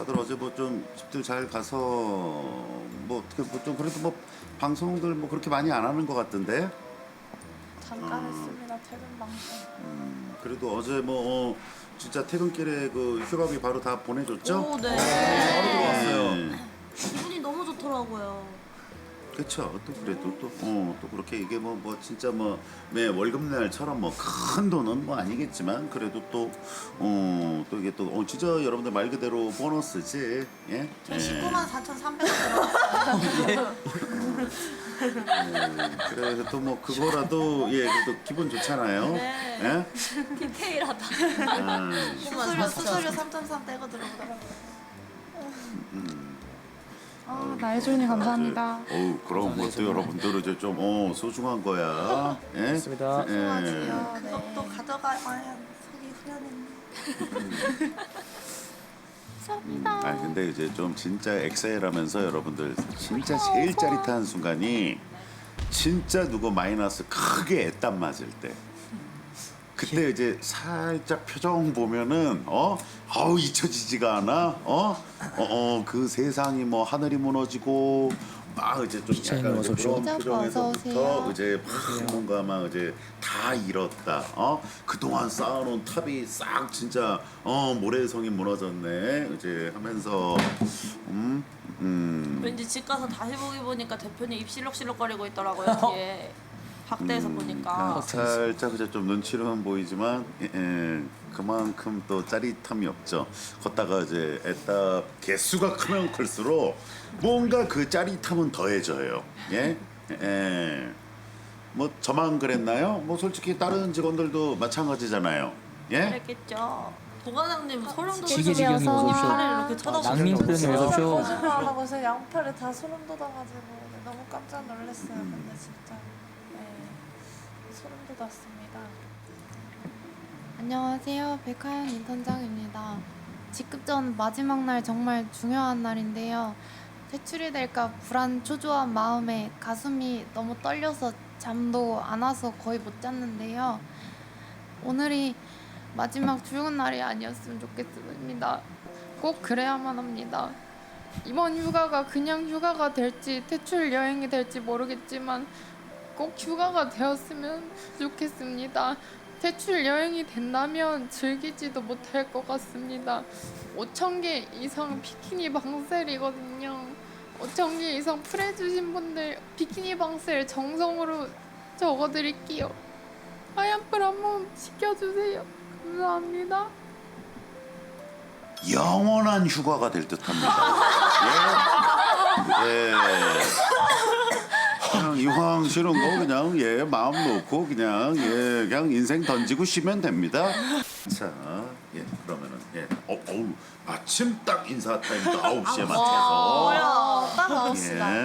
다들 어제 뭐 좀 집들 잘 가서 뭐 어떻게 뭐 좀 그래도 뭐 방송들 뭐 그렇게 많이 안 하는 것 같던데 잠깐 했습니다 퇴근 방송. 음, 그래도 어제 뭐 어, 진짜 퇴근길에 그 휴가비 바로 다 보내줬죠? 오, 네. 바로 들어왔어요. 네. 기분이 너무 좋더라고요. 그렇죠. 또 그래도 또, 어, 또 그렇게 이게 뭐, 뭐 진짜 뭐, 매 월급날처럼 뭐 큰 돈은 뭐 아니겠지만 그래도 또, 어, 또 이게 또, 어, 진짜 여러분들 말 그대로 보너스지. 예? 저 예. 19만 4,300원 들어갔어요. 예, 그래서 또 뭐 그거라도 예, 그래도 기분 좋잖아요. 네. 예? 디테일하다. 아, 수수료, 수수료 3,300 떼고 들어오더라고요. 아 나혜준이 감사합니다. 어우, 그럼 것도 여러분들 이제 좀, 어, 소중한 거야. 예? 맞습니다. 예. 맞아요. 그것도 가져가야 속이 후련했네. 아 근데 이제 좀 진짜 엑셀하면서 여러분들 진짜 제일 짜릿한 순간이 진짜 누구 마이너스 크게 애땀 맞을 때 그때 이제 살짝 표정 보면은 어 아우 잊혀지지가 않아 어어그 세상이 뭐 하늘이 무너지고 막 이제 좀 약간 이제 그런 오십시오. 어서 표정에서부터 오세요. 이제 막 뭔가 막 이제 다 잃었다. 어 그동안 쌓아놓은 탑이 싹 진짜 어 모래성이 무너졌네. 이제 하면서 음 음. 왠지 집 가서 다시 보기 보니까 대표님 입 실룩실룩거리고 있더라고요. 뒤에 박대에서 보니까. 음, 살짝 이제 좀 눈치로는 보이지만 예, 예, 그만큼 또 짜릿함이 없죠. 걷다가 이제 애답 개수가 크면 클수록 뭔가 그 짜릿함은 더해져요. 예, 예. 뭐 저만 그랬나요? 뭐 솔직히 다른 직원들도 마찬가지잖아요. 예? 그랬겠죠. 도과장님 소름 지기지기 형님 어서. 팔을 이렇게 쳐다보고 낭민 프로님 어서 오십시오. 거짓말하고 제 양팔에 다 소름 돋아가지고 네, 너무 깜짝 놀랐어요. 근데 진짜 네 소름 돋았습니다. 안녕하세요. 백하연 인턴장입니다. 직급 전 마지막 날 정말 중요한 날인데요. 퇴출이 될까 불안 초조한 마음에 가슴이 너무 떨려서 잠도 안 와서 거의 못 잤는데요. 오늘이 마지막 출근 날이 아니었으면 좋겠습니다. 꼭 그래야만 합니다. 이번 휴가가 그냥 휴가가 될지 퇴출 여행이 될지 모르겠지만 꼭 휴가가 되었으면 좋겠습니다. 퇴출 여행이 된다면 즐기지도 못할 것 같습니다. 5천 개 이상 비키니 방셀이거든요. 5천 개 이상 풀해주신 분들 비키니 방셀 정성으로 적어드릴게요. 하얀 풀 한번 시켜주세요. 감사합니다. 영원한 휴가가 될 듯합니다. 예. 예. 이왕 쉬는 거 그냥 예 마음 놓고 그냥 예 그냥 인생 던지고 쉬면 됩니다. 자, 예 그러면은 예 어, 어우 마침 딱 인사 타임도 9시에 맞춰서 뭐야. 딱 예.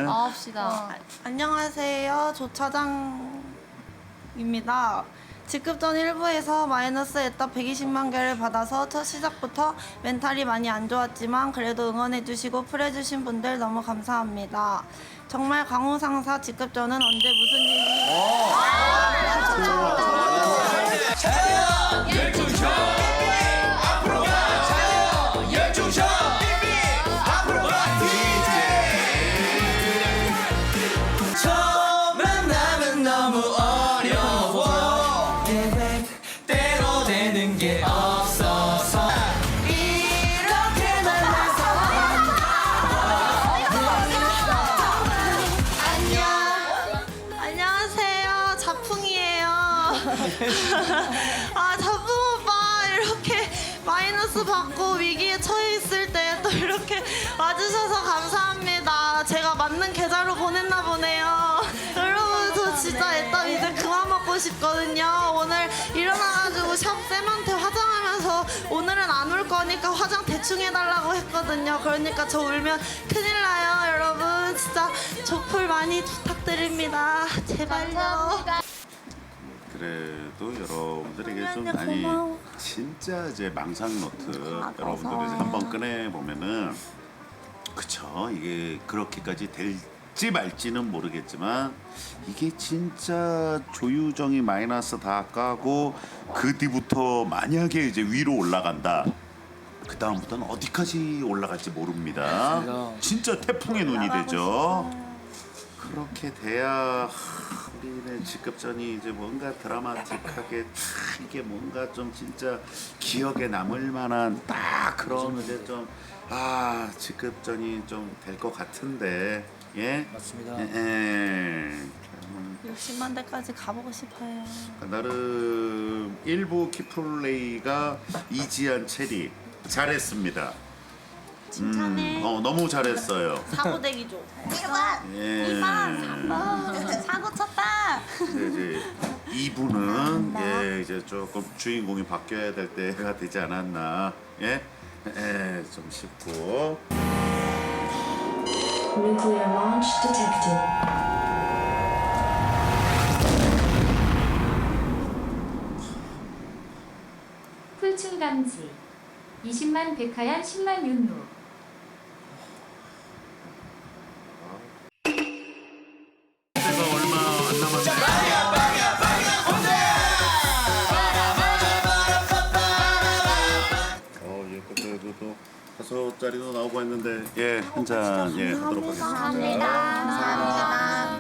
나옵시다. 안녕하세요. 조차장입니다. 직급 전 1부에서 마이너스 에따 120만 개를 받아서 첫 시작부터 멘탈이 많이 안 좋았지만 그래도 응원해주시고 풀해주신 분들 너무 감사합니다. 정말 강호 상사 직급 전은 언제 무슨 일이 처음 먹고 싶거든요. 오늘 일어나가지고 샵 쌤한테 화장하면서 오늘은 안울 거니까 화장 대충 해달라고 했거든요. 그러니까 저 울면 큰일 나요, 여러분. 진짜 조풀 많이 부탁드립니다. 제발요. 그래도 여러분들에게 좀 많이 고마워. 진짜 이제 망상 노트 고마워요. 여러분들 이제 한번 꺼내 보면은 그쵸 이게 그렇게까지 될 지 말지는 모르겠지만 이게 진짜 조유정이 마이너스 다 까고 그 뒤부터 만약에 이제 위로 올라간다 그 다음부터는 어디까지 올라갈지 모릅니다. 맞습니다. 진짜 태풍의 눈이 되죠. 그렇게 돼야 하, 우리네 직급전이 이제 뭔가 드라마틱하게 탁 이게 뭔가 좀 진짜 기억에 남을 만한 딱 그런 이제 좀 아 직급전이 좀 될 것 같은데 예. 맞습니다. 예. 예. 60만 대까지 가보고 싶어요. 나름 일부 키플레이가 이지한 체리 잘했습니다. 칭찬해. 음, 어 너무 잘했어요. 사고 대기죠. 예. 사고 쳤다. 근데 이제 이분은 예 이제 조금 주인공이 바뀌어야 될 때가 되지 않았나 예. 예, 좀 싶고 Nuclear launch detected. 풀충 감지 20만 백하얀 10만 윤노 다섯 자리도 나오고 했는데 예, 한잔 예, 하도록 하겠습니다. 감사합니다.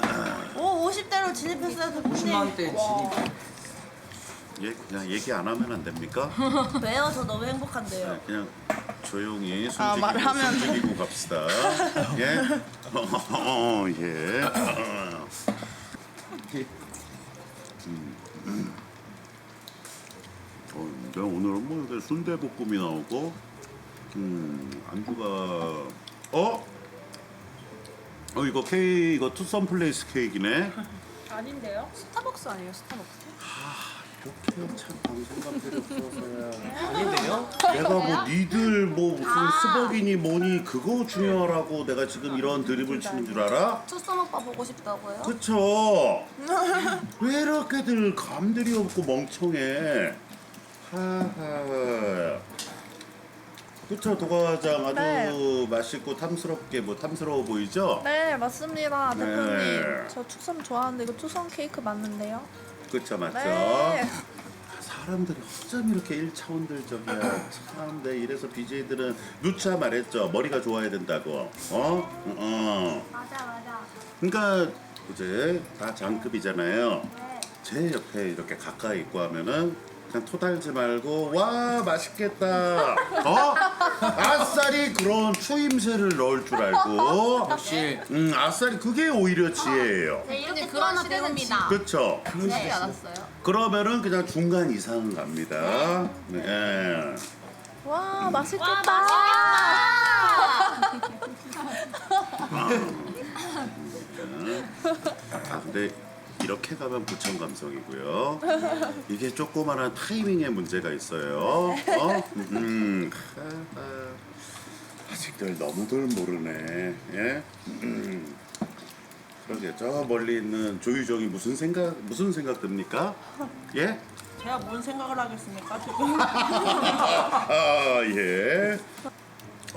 아, 오 50대로 진입했어요, 대표님. 10만 대 진입. 예, 그냥 얘기 안 하면 안 됩니까? 왜요? 저 너무 행복한데요. 네, 그냥 조용히 숨기고, 아, 말을 하면 숨기고 갑시다. 예? 어, 예. 음, 음. 어, 근데 오늘은 뭐 이렇게 순대볶음이 나오고, 음, 안주가, 어? 어, 이거 케이크, 이거 투썸 플레이스 케이크네. 아닌데요? 스타벅스 아니에요, 스타벅스? 이렇게 참 방송감들이 없어서야. 아닌데요? 내가 뭐 니들 뭐 무슨 스벅이니 뭐니 그거 중요하라고 내가 지금 이런 드립을 치는 줄 알아? 투썸 오빠 보고 싶다고요? 그쵸? 왜 이렇게들 감들이 없고 멍청해? 하하. 그쵸 도과장 아주 네. 맛있고 탐스럽게 뭐 탐스러워 보이죠? 네, 맞습니다, 네. 대표님. 저 투썸 좋아하는데 이거 투썸 케이크 맞는데요? 그쵸 맞죠? 네. 사람들이 어쩜 이렇게 일차원들적이야 참 내 이래서 BJ들은 누차 말했죠 머리가 좋아야 된다고 어? 어. 맞아, 맞아. 그러니까 이제 다 장급이잖아요 제 옆에 이렇게 가까이 있고 하면은 그냥 토달지 말고 와 맛있겠다 어? 아싸리 그런 추임새를 넣을 줄 알고 역시 음 아싸리 그게 오히려 지혜예요 네, 이렇게 그러나 배웁니다. 그쵸? 네, 알았어요. 그러면은 그냥 중간 이상 갑니다. 네. 와, 맛있겠다. 아 근데 이렇게 가면 부천 감성이고요. 이게 조그마한 타이밍에 문제가 있어요. 어? 음. 아직들 너무들 모르네. 예? 음. 그러게 저 멀리 있는 조유정이 무슨 생각 무슨 생각 듭니까? 예? 제가 뭔 생각을 하겠습니까, 지금? 아 예.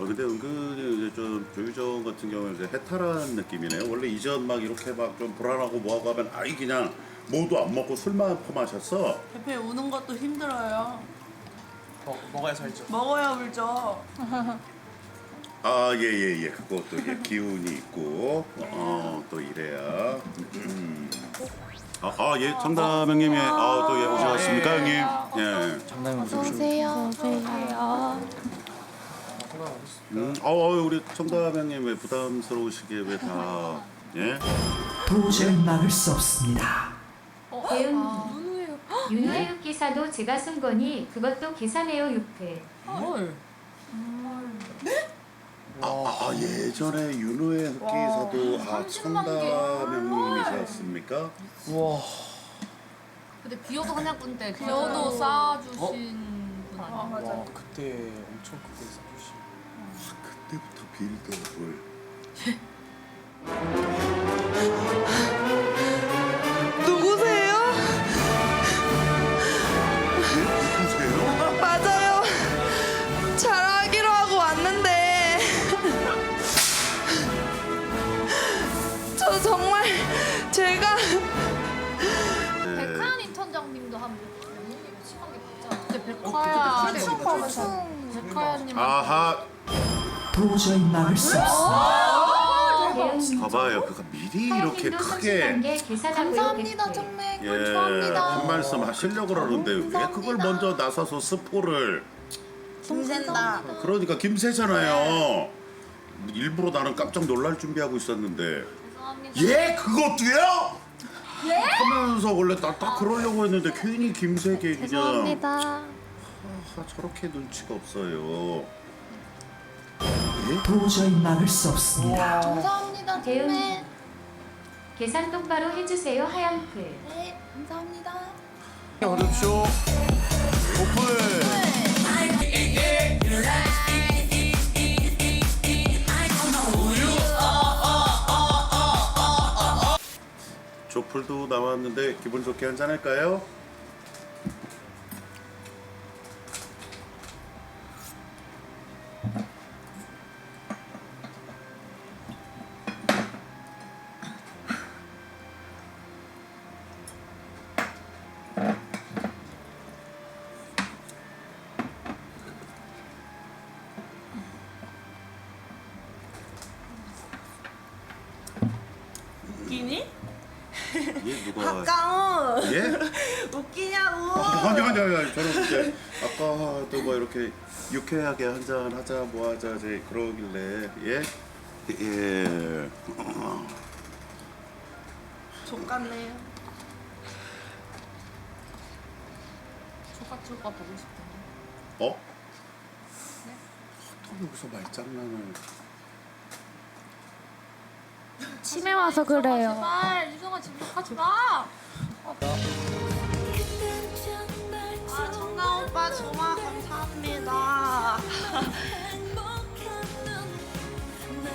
어 근데 은근히 이제 좀 조유정 같은 경우는 이제 해탈한 느낌이네요. 원래 이전 막 이렇게 막 좀 불안하고 뭐하고 하면 아이 그냥 뭐도 안 먹고 술만 퍼마셨어. 대표님 우는 것도 힘들어요. 어, 먹어야 살죠. 먹어야 울죠. 아 예 예 예. 그것도 예 기운이 있고 어 또 이래야. 음. 아예 정담 형님 예 아 또 예 오셨습니까 형님 예. 장난이 어서 무슨 오세요. 음, 어, 어 우리 정담 형님 왜 부담스러우시게 왜 다 예? 도저히 막을 수 없습니다. 대응 윤호육 기사도 제가 쓴 거니 그것도 계산해요 6회 아 예전에 윤호의 흑기사도 아 청담 형님이셨습니까? 우와. 근데 비오도 한약분 때 비오도 쌓아주신 분 아니에요? 와 그때 엄청 크게. 그때부터 빌드업을 누구세요? 누구세요? 맞아요. 잘하기로 하고 왔는데 저 정말 제가 팀장님도 한 심하게 봤잖아. 근데 백화야, 보면 백화야님 아하 도저히 막을 수 없습니다. 대응 봐봐요 그거 미리 이렇게 크게. 감사합니다. 정말 예, 감사합니다 한 말씀 하시려고 그러는데 왜 그걸 먼저 나서서 스포를 김샌다. 그러니까 김새잖아요 일부러 나는 깜짝 놀랄 준비하고 있었는데 예? 그것도요? 예? 하면서 원래 딱, 딱 그러려고 했는데 괜히 김세계 그냥 죄송합니다 아, 저렇게 눈치가 없어요 예? 도저히 막을 수 없습니다. 감사합니다 대응. 정말 계산 똑바로 해주세요 하얀풀. 네 감사합니다 어렵쇼. 오픈. 조풀도 나왔는데 기분 좋게 한잔 할까요? 웃기니? 예 누가 강우 예? 웃기냐고 아니 저는 이제 아까도 뭐 이렇게 유쾌하게 한잔 하자 뭐 하자 이제 그러길래 예? 예. 족같네요 조카 조카 보고 싶다. 어? 또 여기서 말장난을 치매 와서 그래요 제발 유정아 지금 욕하지 마. 아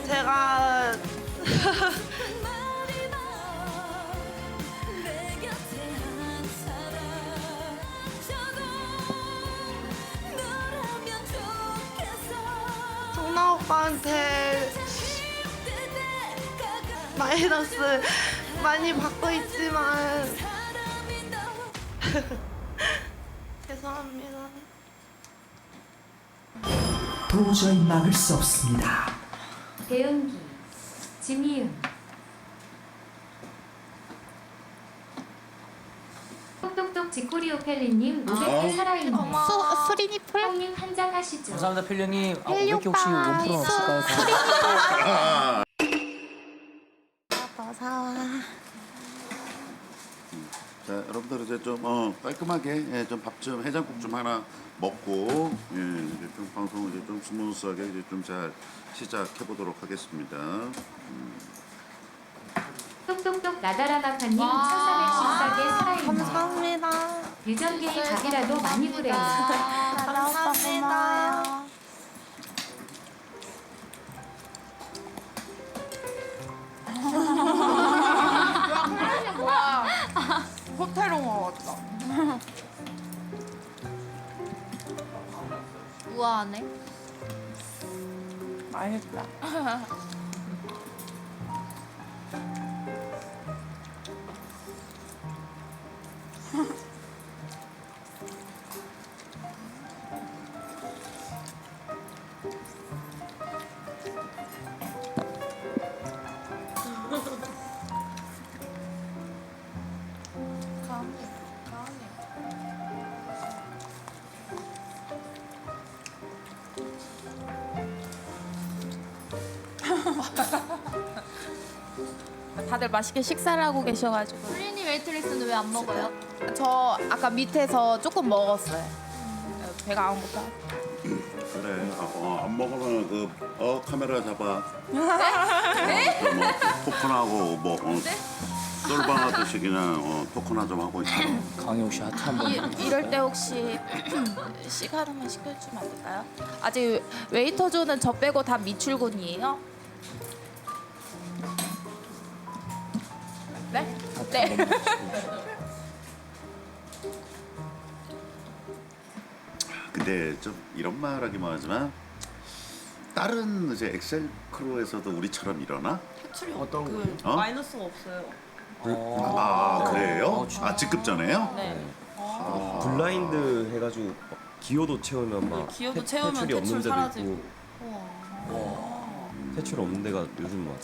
제가 정남 오빠한테 마이너스 많이 받고 있지만 죄송합니다. 도저히 막을 수 없습니다. 대응기 지미음. 똑똑똑 지코리 오 펠리님 500개 살아있는 수, 풀 형님 한잔 하시죠. 감사합니다 필령님. 아, 헬리 500개 혹시 오빠. 원프로 없을까요? 더 사와 자 여러분들 이제 좀 어, 깔끔하게 예, 좀밥 좀 해장국 좀 하나 먹고 예, 이제 좀 방송을 이제 좀 스무스하게 이제 좀 잘 시작해 보도록 하겠습니다. 똑똑똑 나다라마파님 와. 1414개 살아있는 감사합니다. 유전계의 각이라도 많이 부래요. 감사합니다. 호텔로 먹었다. 우아하네 맛있다. 다들 맛있게 식사를 하고 계셔가지고 플리니 웨이트리스는 왜 안 먹어요? 저 아까 밑에서 조금 먹었어요. 배가 안 고파. 그래 아, 어, 안 먹으면 그어 카메라 잡아. 네? 어, 뭐 토큰하고 뭐 어, 똘방하듯이 그냥 어, 토큰화 좀 하고 있어. 강효 씨 하트 한 번. 이, 이럴 때 혹시 시간 한번 시켜주면 안 될까요? 아직 웨이터존은 저 빼고 다 미출근이에요? 네? 네. 근데 좀 이런 말하기만 하지만 다른 이제 엑셀 크루에서도 우리처럼 일어나? 어떤 거? 어? 마이너스가 없어요. 아 그래요? 어. 아 직급 전에요? 네. 블라인드 해가지고 막 기호도 채우면 막 기호도 태- 채우면 퇴출이 없는 퇴출 데도 사라지고. 있고 퇴출 없는 데가 요즘 막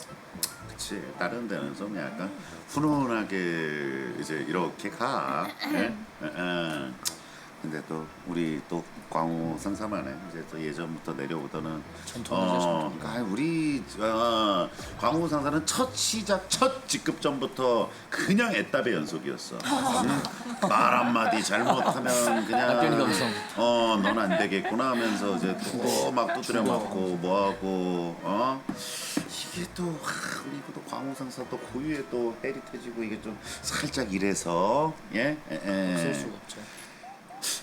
그치 다른 데는 좀 약간 훈훈하게 이제 이렇게 가. 예? 예, 예. 근데 또 우리 또 광우 상사만에 이제 또 예전부터 내려오더는 전통이죠, 전통. 아 우리 어, 광우 상사는 첫 시작 첫 직급 전부터 그냥 애답의 연속이었어. 응? 말 한마디 잘못하면 그냥 감성. 어, 넌 안 되겠구나 하면서 이제 또막 두드려 맞고 뭐 하고 어? 이게 또 하, 우리 또 광우 상사 또 고유의 또 헤리테지고 이게 좀 살짝 이래서 예? 예, 예. 없을 수가 없죠.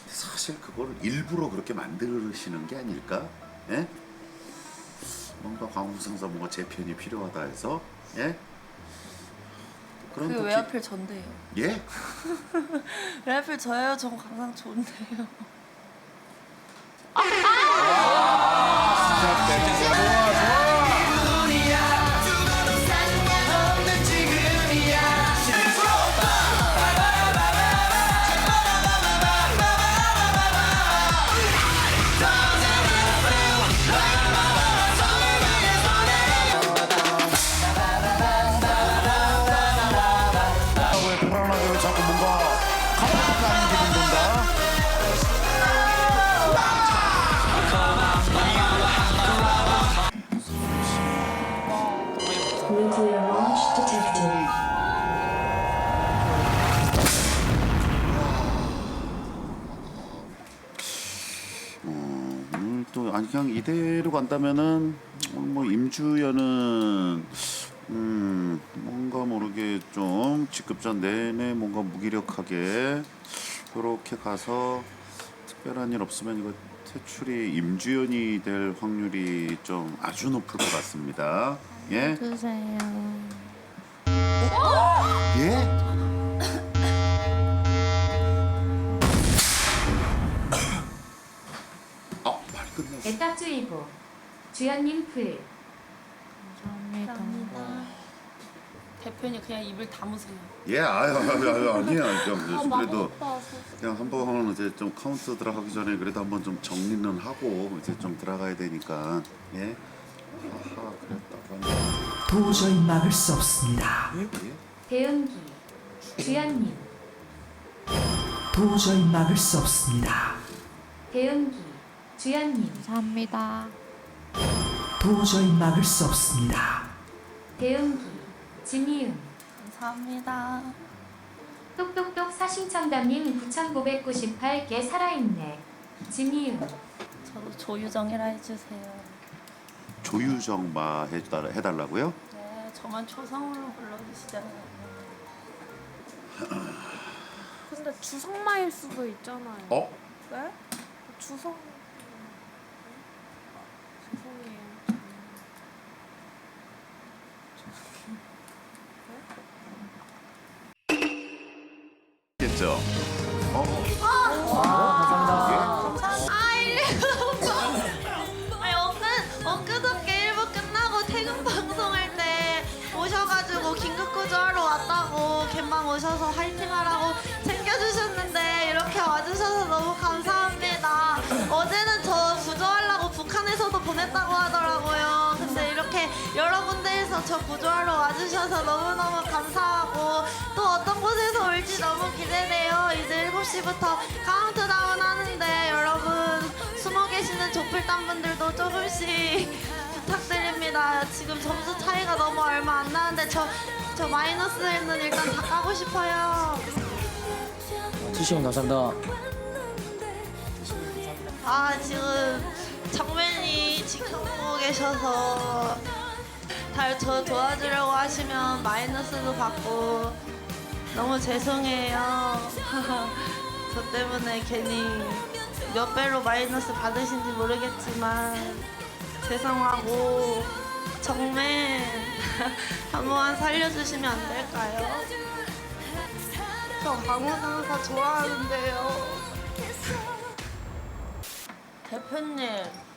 사실 그거를 일부러 그렇게 만드시는 게 아닐까? 예? 뭔가 광우 상사 뭔가 재편이 필요하다 해서 예? 그런 그게 또왜 기- 하필 전데요? 예? 왜 하필 저예요? 전 항상 좋은데요. 그냥 이대로 간다면은 뭐 임주연은 음 뭔가 모르게 좀 직급전 내내 뭔가 무기력하게 그렇게 가서 특별한 일 없으면 이거 퇴출이 임주연이 될 확률이 좀 아주 높을 것 같습니다. 예? 주세요. 예? 끝났어. 애답주의보. 주연님 풀. 감사합니다. 대표님 그냥 입을 다무세요. 예, 아유, 아유, 아유 아니야. 좀 아, 그래도 그냥 한번 이제 좀 카운트 들어가기 전에 그래도 한번 좀 정리는 하고 이제 좀 들어가야 되니까 예. 아하, 그랬다고. 도저히 막을 수 없습니다. 예? 배은기. 주연님. 도저히 막을 수 없습니다. 배은기. 주연님. 감사합니다. 도저히 막을 수 없습니다. 배은기. 진이은. 감사합니다. 똑똑똑 사심청담님 9998개 살아있네. 진이은. 저도 조유정이라 해주세요. 조유정마 해달, 해달라고요? 네, 저만 초성으로 불러주시잖아요. 근데 주성마일 수도 있잖아요. 어? 네? 주성. 죄송해요. 겠죠. 어? 저 구조하러 와주셔서 너무너무 감사하고 또 어떤 곳에서 올지 너무 기대돼요. 이제 7시부터 카운트다운 하는데 여러분 숨어 계시는 조플단 분들도 조금씩 부탁드립니다. 지금 점수 차이가 너무 얼마 안 나는데 저, 저 마이너스는 일단 다 까고 싶어요. 투시원 감사합니다. 아 지금 정맨이 지켜보고 계셔서 다저 도와주려고 하시면 마이너스도 받고 너무 죄송해요. 저 때문에 괜히 몇 배로 마이너스 받으신지 모르겠지만 죄송하고 정맨 한 번만 살려주시면 안 될까요? 저 강호상사 좋아하는데요. 대표님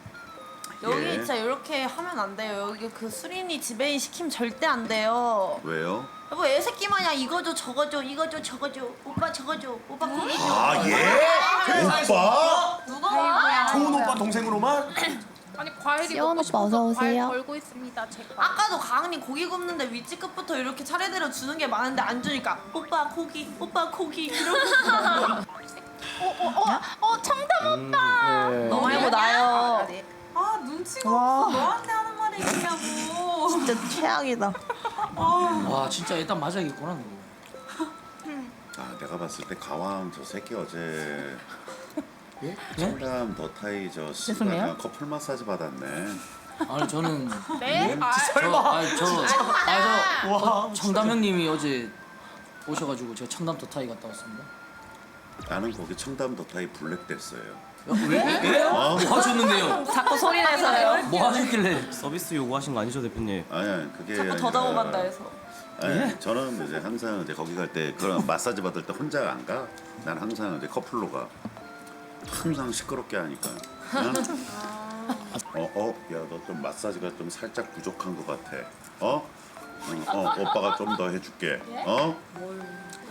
여기 예. 진짜 이렇게 하면 안 돼요. 여기 그 수린이 지배인 시키면 절대 안 돼요. 왜요? 여보 애새끼 마냥 이거 줘 저거 줘 이거 줘 저거 줘 오빠 저거 줘 오빠 고기 줘아 예? 오빠? 누가 와? 좋은 오빠 동생으로만? 아니 과일이 시원 먹고 오빠 싶어서 어서 과일 오세요. 걸고 있습니다 제가. 아까도 강은이 고기 굽는데 위치급부터 이렇게 차례대로 주는 게 많은데 안 주니까 오빠 고기 오빠 고기 이러고 어 청담 오빠. 네. 너무 해고 나요 아 눈치가 없어 너한테 하는 말이 있냐고 진짜 최악이다 와 진짜 일단 맞아야겠구나 너. 아 내가 봤을 때 가왕 저 새끼 어제 예? 예? 청담 더타이 저 씨발 커플 마사지 받았네. 아니 저는 네? 아, 저 아니 저 아니 저 어, 청담 형님이 어제 오셔가지고 제가 청담 더타이 갔다 왔습니다. 나는 거기 청담 더타이 블랙 됐어요. 왜? 예? 어? 뭐 하셨는데요? 자꾸 소리 내서요 뭐 하셨길래? 서비스 요구하신 거 아니죠 대표님? 아니 아니 그게 자꾸 더 아니라- 잡아간다 해서 아니, 저는 이제 항상 이제 거기 갈 때 그런 마사지 받을 때 혼자 안 가. 난 항상 이제 커플로 가. 항상 시끄럽게 하니까. 응? 어, 어, 야, 너 좀 마사지가 좀 살짝 부족한 것 같아. 어? 응, 어, 오빠가 좀 더 해줄게. 어?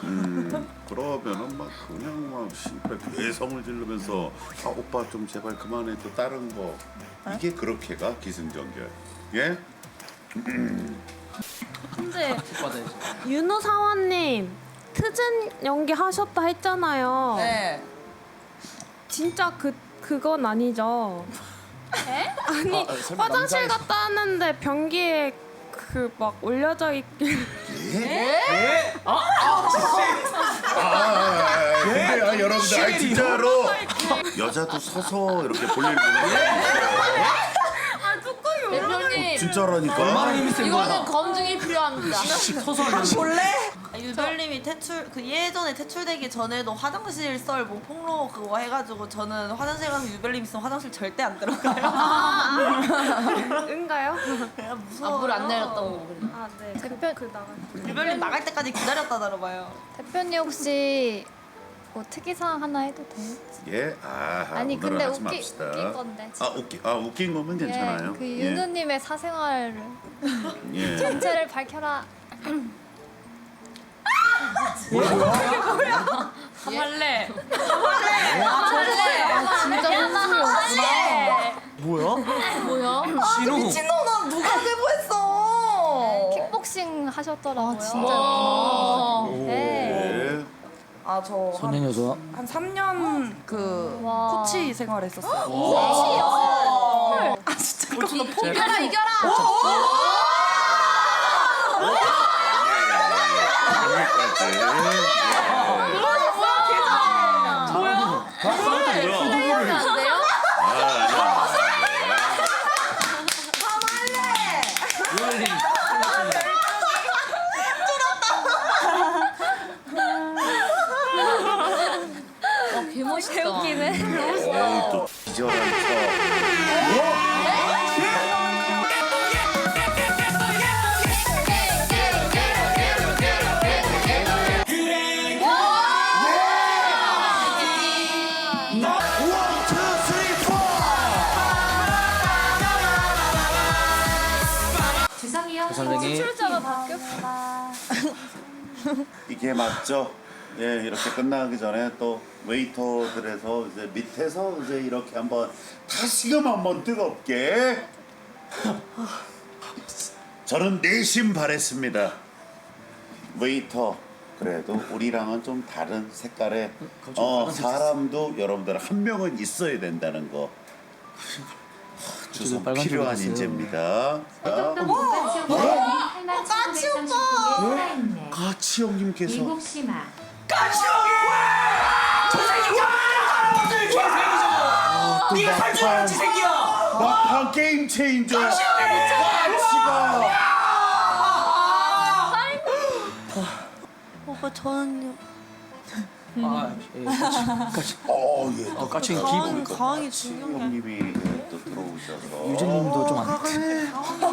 음, 그러면은 막 그냥 막 신발 괴성을 지르면서 아 오빠 좀 제발 그만해 또 다른 거 이게 그렇게가 기승전결 예? 근데. 윤호 사원님 트전 연기 하셨다 했잖아요. 네 진짜 그 그건 아니죠. 아니 아, 설마 화장실? 갔다 왔는데 변기에 그 막 올려져 있길 아, 아, 아, 근데 아, 여러분들 아, 진짜로 여자도 서서 이렇게 볼일 보는 대표님 진짜라니까 센 이거는 거야? 검증이 필요합니다. 하는 볼래? 아, 유별님이 퇴출 그 예전에 퇴출되기 전에도 화장실 썰 뭐 폭로 그거 해가지고 저는 화장실 가서 유별님 있으면 화장실 절대 안 들어가요. 응가요? 그냥 무서워. 물안 내렸다고. 아 네. 대표 그 나가. 유별님 나갈 때까지 기다렸다 들어봐요. 대표님 혹시 뭐 특이사항 하나 해도 돼요? 예? 아, 아니 오늘은 근데 하지 웃기, 맙시다. 웃긴 건데. 아 웃기 아 웃긴 거면 괜찮아요. 예, 그 예. 윤우님의 사생활을 예. 전체를 밝혀라. 할래. 진짜 웃음이 없구나. 뭐야? 뭐야? 신호. 미친놈아 누가 제보했어? 킥복싱 하셨더라고요. 진짜. 와. 네. 예. 아저 한 선행 여자. 한 3년 그 와. 코치 생활했었어요. 코치요? 아 진짜 이거 이겨라 이겨라. 유 이게 맞죠? 예, 이렇게 끝나기 전에 또 웨이터들에서 이제 밑에서 이제 이렇게 한번 다시금 한번 뜨겁게 저는 내심 바랬습니다. 웨이터 그래도 우리랑은 좀 다른 색깔의 어, 사람도 여러분들 한 명은 있어야 된다는 거. 주선 빨간 필요한 줄이 있어요. 인재입니다. 동동 공간 지역 할만 1939개 살아있네. 가치 형님께서 미국 심화. 네가 살줄 새끼야. 막판 게임 체인저. 가치가. 오빠 저는요. 아, 예. 까치. 어, 예. 어, 까치 가왕 기분. 가왕이 중요한 게 형님이 또 들어오셔서. 유정님도 좀 안.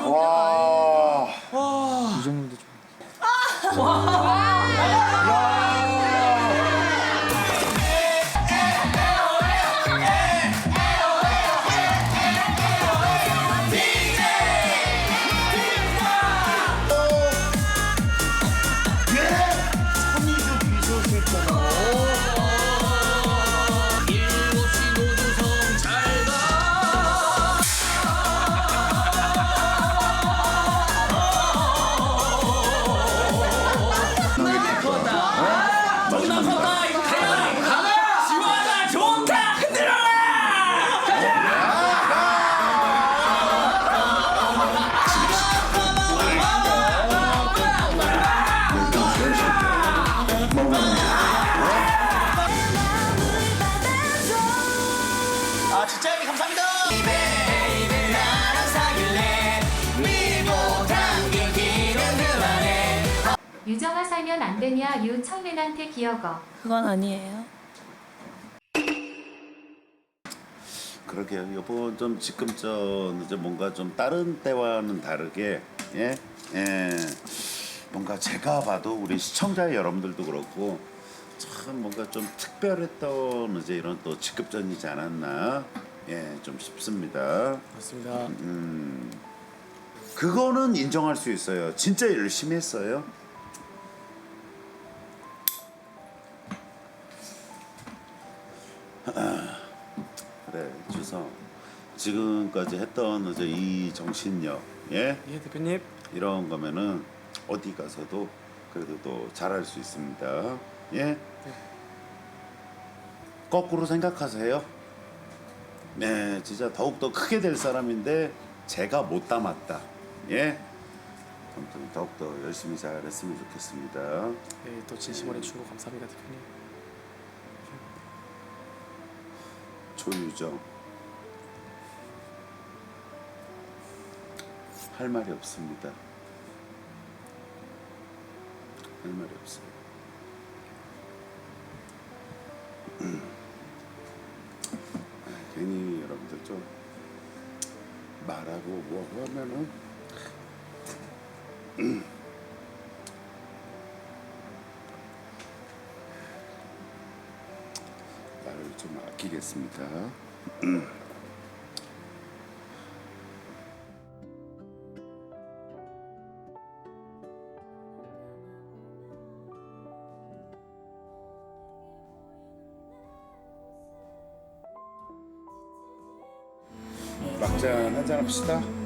와. 유정님도 좀. 유정 살면 안 되냐 유 청맨한테 기어거. 그건 아니에요. 그러게요. 여보 좀 지금 저 이제 뭔가 좀 다른 때와는 다르게 예, 예, 뭔가 제가 봐도 우리 시청자 여러분들도 그렇고 참 뭔가 좀 특별했던 이제 이런 또 직급전이지 않았나 예, 좀 싶습니다. 맞습니다. 음, 그거는 인정할 수 있어요. 진짜 열심히 했어요. 그래 주성 지금까지 했던 이제 이 정신력 예? 예 대표님. 이런 거면은 어디 가서도 그래도 또 잘할 수 있습니다. 예? 거꾸로 생각하세요. 네 진짜 더욱 더 크게 될 사람인데 제가 못 담았다. 예? 아무튼 더욱 더 열심히 잘했으면 좋겠습니다. 네, 또 진심 어린 충고 감사합니다 대표님. 조유정 할 말이 없습니다. 할 말이 없어요. 아, 괜히 여러분들 좀 말하고 뭐하고 하면은 좀 아끼겠습니다. 막잔 한잔 합시다.